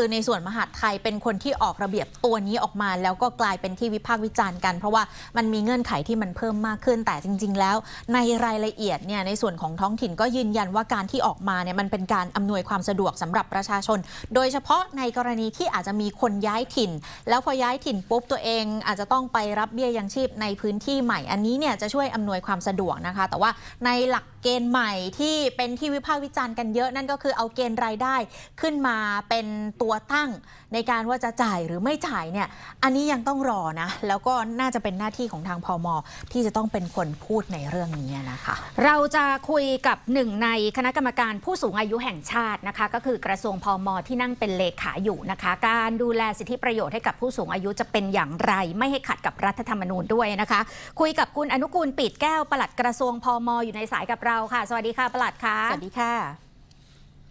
คือในส่วนมหาดไทยเป็นคนที่ออกระเบียบตัวนี้ออกมา แล้วก็กลายเป็นที่วิพากษ์วิจารณ์กัน เพราะว่ามันมีเงื่อนไขที่มันเพิ่มมากขึ้น แต่จริง ๆ แล้ว ในรายละเอียดเนี่ยในส่วนของท้องถิ่นก็ยืนยันว่าการที่ออกมาเนี่ยมันเป็นการอำนวยความสะดวกสำหรับประชาชน โดยเฉพาะในกรณีที่อาจจะมีคนย้ายถิ่น แล้วพอย้ายถิ่นปุ๊บตัวเอง อาจจะต้องไปรับเบี้ยยังชีพในพื้นที่ใหม่อันนี้เนี่ยจะช่วยอำนวยความสะดวกนะคะ แต่ว่าในหลักเกณฑ์ใหม่ที่เป็นที่วิพากษ์วิจารณ์กันเยอะนั่นก็คือเอาเกณฑ์รายได้ขึ้นมาเป็นตัวตั้งในการว่าจะจ่ายหรือไม่จ่ายเนี่ยอันนี้ยังต้องรอนะ แล้วก็น่าจะเป็นหน้าที่ของทางพอมที่จะต้องเป็นคนพูดในเรื่องนี้นะคะ เราจะคุยกับหนึ่งในคณะกรรมการผู้สูงอายุแห่งชาตินะคะ ก็คือกระทรวงพอมที่นั่งเป็นเลขาอยู่นะคะ การดูแลสิทธิประโยชน์ให้กับผู้สูงอายุจะเป็นอย่างไร ไม่ให้ขัดกับรัฐธรรมนูญด้วยนะคะ คุยกับคุณอนุกูลปิดแก้วปลัดกระทรวงพอมอยู่ในสายกับเราค่ะ สวัสดีค่ะปลัดค่ะสวัสดีค่ะ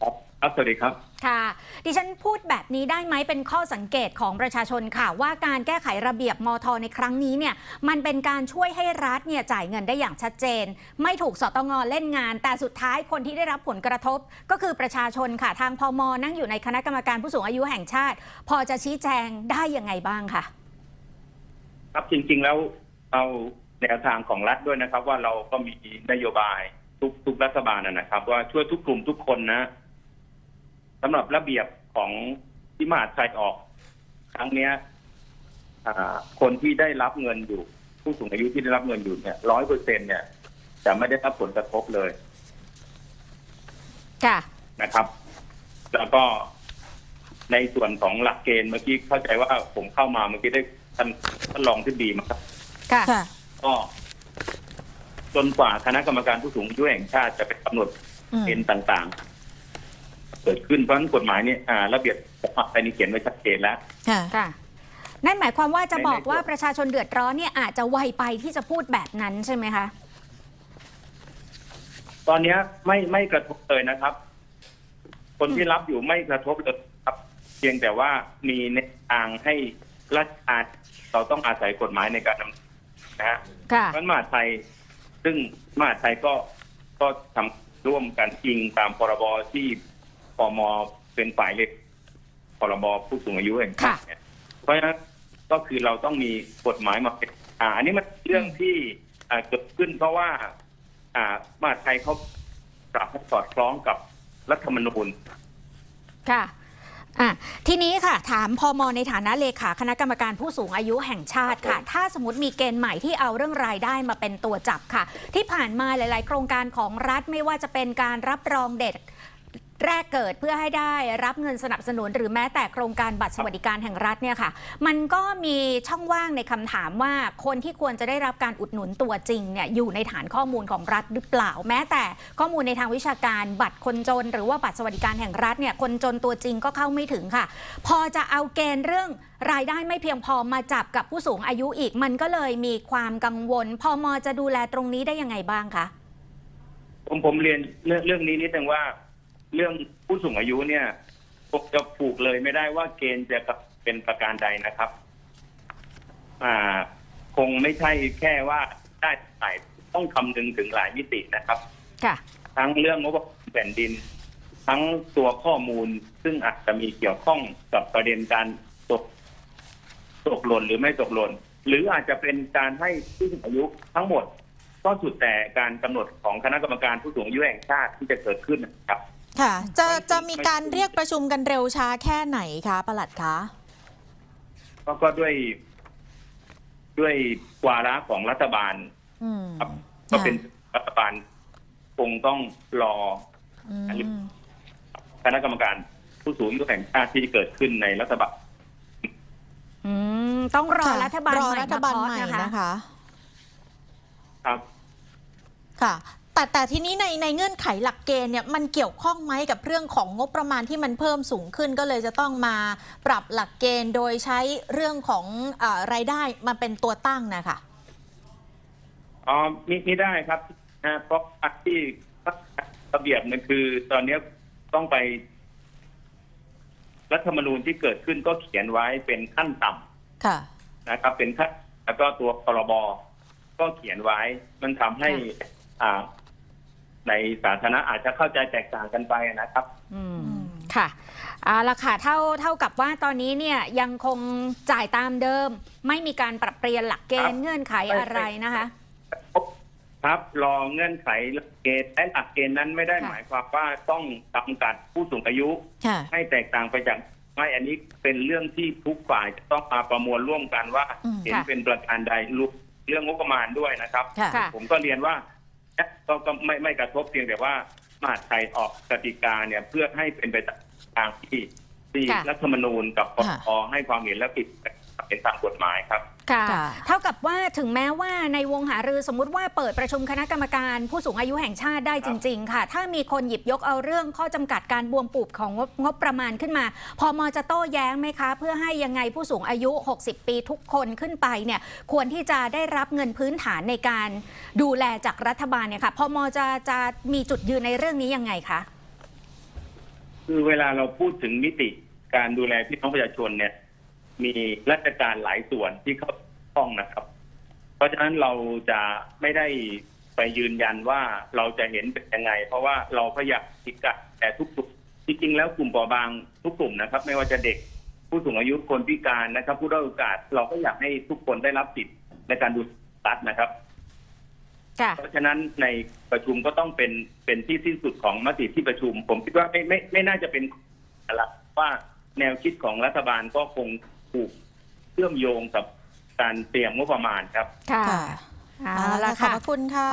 ครับครับสวัสดีครับ ค่ะ ดิฉันพูดแบบนี้ได้ไหมเป็นข้อสังเกตของประชาชนค่ะ ว่าการแก้ไขระเบียบมทในครั้งนี้เนี่ยมันเป็นการช่วยให้รัฐเนี่ยจ่ายเงินได้อย่างชัดเจน ไม่ถูกสตงเล่นงาน แต่สุดท้ายคนที่ได้รับผลกระทบ ก็คือประชาชนค่ะทางพมนั่งอยู่ในคณะกรรมการผู้สูงอายุแห่งชาติ พอจะชี้แจงได้ยังไงบ้างค่ะ ครับจริงๆแล้วเอาแนวทางของรัฐด้วยนะครับ ว่าเราก็มีนโยบายทุกทุกรัฐบาลนะนะครับ ว่าช่วยทุกกลุ่มทุกคนนะ สำหรับระเบียบของที่มหาดไทยออก ครั้งเนี้ยอ่าคนที่ได้รับเงินอยู่ ผู้สูงอายุที่ได้รับเงินอยู่เนี่ยร้อยเปอร์เซ็นเนี่ยจะไม่ได้รับผลกระทบเลย ค่ะนะครับ แล้วก็ในส่วนของหลักเกณฑ์เมื่อกี้เข้าใจว่าผมเข้ามาเมื่อกี้ได้ท่านท่านรองที่ดีมาครับ ค่ะค่ะก็จนกว่าคณะกรรมการผู้สูงอายุแห่งชาติจะไปกำหนดอืมเกณฑ์ต่างๆ เกิดขึ้นเพราะฉะนั้นกฎหมายเนี่ยอ่าระเบียบกฎหมายนี้เขียนไว้ชัดเจนแล้ว ค่ะ ค่ะ นั่นหมายความว่าจะในบอกว่าในประชาชนเดือดร้อนเนี่ยอาจจะไวไปที่จะพูดแบบนั้นใช่ไหมคะ ตอนเนี้ยไม่ไม่กระทบเลยนะครับ คนที่รับอยู่ไม่กระทบเลยครับ เพียงแต่ว่ามีในวทางให้รัฐอาเราต้องอาศัยกฎหมายในการดำเนินนะฮะ ค่ะ เพราะฉะนั้นมหาดไทย ซึ่งมหาดไทยก็ก็ทำร่วมกันอิงตามพรบที่ พมเป็นฝ่ายเล็กพรบผู้สูงอายุแห่งชาติเนี่ยเพราะฉะนั้นก็คือเราต้องมีกฎหมายมาเป็นอ่า อันนี้มันเรื่องที่อ่าเกิดขึ้นเพราะว่า อ่ามหาดไทยเขาปรับให้สอดคล้องกับรัฐธรรมนูญค่ะอะทีนี้ค่ะ ถามพอมในฐานะเลขาคณะกรรมการผู้สูงอายุแห่งชาติค่ะ ถ้าสมมติมีเกณฑ์ใหม่ที่เอาเรื่องรายได้มาเป็นตัวจับค่ะ ที่ผ่านมาหลาย ๆ โครงการของรัฐไม่ว่าจะเป็นการรับรองเด็ก แรกเกิดเพื่อให้ได้รับเงินสนับสนุน หรือแม้แต่โครงการบัตรสวัสดิการแห่งรัฐเนี่ยค่ะ มันก็มีช่องว่างในคำถามว่าคนที่ควรจะได้รับการอุดหนุนตัวจริงเนี่ยอยู่ในฐานข้อมูลของรัฐหรือเปล่า แม้แต่ข้อมูลในทางวิชาการบัตรคนจน หรือว่าบัตรสวัสดิการแห่งรัฐเนี่ยคนจนตัวจริงก็เข้าไม่ถึงค่ะ พอจะเอาเกณฑ์เรื่องรายได้ไม่เพียงพอมาจับกับผู้สูงอายุอีก มันก็เลยมีความกังวล พอมจะดูแลตรงนี้ได้ยังไงบ้างคะผมผมเรียนเรื่องเรื่องนี้นิดนึงว่า เรื่องผู้สูงอายุเนี่ยผมจะผูกเลยไม่ได้ว่าเกณฑ์จะเป็นประการใดนะครับ อ่า คงไม่ใช่แค่ว่าได้ใส่ต้องคำนึงถึงหลายมิตินะครับ ค่ะ ทั้งเรื่องงบประมาณแผ่นดิน ทั้งตัวข้อมูลซึ่งอาจจะมีเกี่ยวข้องกับประเด็นการตกตกหล่นหรือไม่ตกหล่นหรืออาจจะเป็นการให้ผู้สูงอายุทั้งหมด ก็สุดแต่การกำหนดของคณะกรรมการผู้สูงอายุแห่งชาติที่จะเกิดขึ้นนะครับ ค่ะ จะไม่จะมีการไม่เรียกประชุมกันเร็วช้าแค่ไหนคะปลัดคะก็ก็ด้วย ด้วยวาระของรัฐบาลอืมครับก็เป็นรัฐบาลคงต้องรออืมอันนี้คณะกรรมการผู้สูงอายุแห่งชาติที่จะเกิดขึ้นในรัฐบาลอืมต้องรอค่ะรัฐบาลรอใหม่รัฐบาลมใหม่เคาะนะคะ ครับ ค่ะ แต่แต่ทีนี้ในในเงื่อนไขหลักเกณฑ์เนี่ยมันเกี่ยวข้องไหมกับเรื่องของงบประมาณที่มันเพิ่มสูงขึ้น ก็เลยจะต้องมาปรับหลักเกณฑ์โดยใช้เรื่องของเออรายได้มาเป็นตัวตั้งนะคะอ๋อมีมีได้ครับนะเพราะอันที่ระเบียบเนี่ยคือ ตอนเนี้ยต้องไป รัฐธรรมนูญที่เกิดขึ้นก็เขียนไว้เป็นขั้นต่ำค่ะ นะครับ เป็นขั้นแล้วก็ตัวพรบก็เขียนไว้ มันทำให้ อ่า ในสาธารณะอาจจะเข้าใจแตกต่างกันไปนะครับ อืมอืมค่ะค่ะเอาละค่ะเท่าเท่ากับว่าตอนนี้เนี่ยยังคงจ่ายตามเดิม ไม่มีการปรับเปลี่ยนหลักเกณฑ์เงื่อนไขอะไรนะคะ ครับรอเงื่อนไขหลักเกณฑ์และหลักเกณฑ์นั้นไม่ได้ค่ะหมายความว่าต้องจำกัดผู้สูงอายุค่ะให้แตกต่างไปจากไม่อันนี้เป็นเรื่องที่ทุกฝ่ายจะต้องมาประมวลร่วมกันว่าอืมเห็นค่ะเป็นประการใดรวมเรื่องงบประมาณด้วยนะครับค่ะค่ะผมก็เรียนว่า ก็ก็ไม่ไม่กระทบเพียงแต่ว่ามหาดไทยออกกติกาเนี่ยเพื่อให้เป็นไปตามที่ที่ค่ะรัฐธรรมนูญกับปค่ะ ปให้ความเห็นและผิดเป็นตามกฎหมายครับ ค่ะค่ะ เท่ากับว่าถึงแม้ว่าในวงหารือสมมุติว่าเปิดประชุมคณะกรรมการผู้สูงอายุแห่งชาติได้จริง ๆ ค่ะ ถ้ามีคนหยิบยกเอาเรื่องข้อจำกัดการบวมปูบของงบงบประมาณขึ้นมา พอมจะโต้แย้งไหมคะ เพื่อให้ยังไงผู้สูงอายุ 60 ปีทุกคนขึ้นไปเนี่ยควรที่จะได้รับเงินพื้นฐานในการดูแลจากรัฐบาลเนี่ยค่ะพอมจะจะมีจุดยืนในเรื่องนี้ยังไงคะคือเวลาเราพูดถึงมิติการดูแลพี่น้องประชาชนเนี่ย มีราชการหลายส่วนที่เข้าข้องนะครับ เพราะฉะนั้นเราจะไม่ได้ไปยืนยันว่าเราจะเห็นเป็นยังไง เพราะว่าเราพยายามติดกับแต่ทุกกลุ่มจริงๆแล้วกลุ่มเปราะบางทุกกลุ่มนะครับ ไม่ว่าจะเด็กผู้สูงอายุคนพิการนะครับ ผู้ด้อยโอกาสเราก็อยากให้ทุกคนได้รับสิทธิ์ในการดูรัฐนะครับค่ะเพราะฉะนั้นในประชุมก็ต้องเป็นเป็นที่สิ้นสุดของมติที่ประชุม ผมคิดว่าไม่ไม่ไม่น่าจะเป็นอะไรว่าแนวคิดของรัฐบาลก็คง ถูกเชื่อมโยงกับการเตรียมงบประมาณครับ ค่ะค่ะเอาเอาละละขอบค่ะพระคุณค่ะ